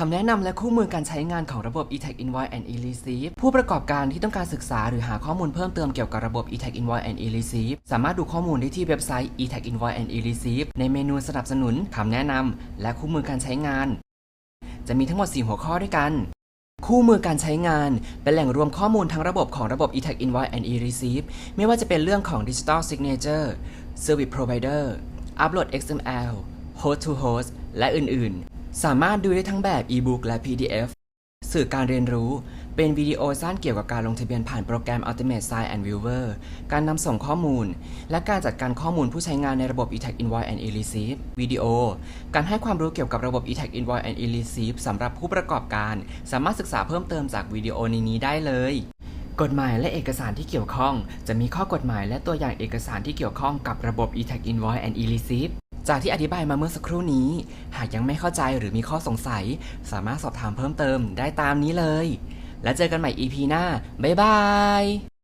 คำแนะนำและคู่มือการใช้งานของระบบ e-tag invoice and e-receive ผู้ประกอบการที่ต้องการศึกษาหรือหาข้อมูลเพิ่มเติมเกี่ยวกับระบบ e-tag invoice and e-receive สามารถดูข้อมูลได้ที่เว็บไซต์ e-tag invoice and e-receive ในเมนูสนับสนุนคำแนะนำและคู่มือการใช้งาน จะมีทั้งหมด 4 หัวข้อด้วยกัน คู่มือการใช้งาน เป็นแหล่งรวมข้อมูลทั้งระบบของระบบ e-tag invoice and e-receive ไม่ว่าจะเป็นเรื่องของ digital signature service provider upload XML host to host และอื่นๆ สามารถดูได้ทั้งแบบ e-book และ PDF สื่อการเรียนรู้ เป็นวิดีโอสั้นเกี่ยวกับการลงทะเบียนผ่านโปรแกรม Ultimate Sign and Viewer การนำส่งข้อมูล และการจัดการข้อมูลผู้ใช้งานในระบบ e-tag invoice and e-receive วิดีโอ การให้ความรู้เกี่ยวกับระบบ e-tag invoice and e-receive สำหรับผู้ประกอบการ สามารถศึกษาเพิ่มเติมจากวิดีโอในนี้ได้เลย กฎหมายและเอกสารที่เกี่ยวข้อง จะมีข้อกฎหมายและตัวอย่างเอกสารที่เกี่ยวข้องกับระบบ e-tag invoice and e-receive จากที่อธิบายมาเมื่อสักครู่นี้ หากยังไม่เข้าใจหรือมีข้อสงสัย สามารถสอบถามเพิ่มเติมได้ตามนี้เลย แล้วเจอกันใหม่ EP หน้า บ๊ายบาย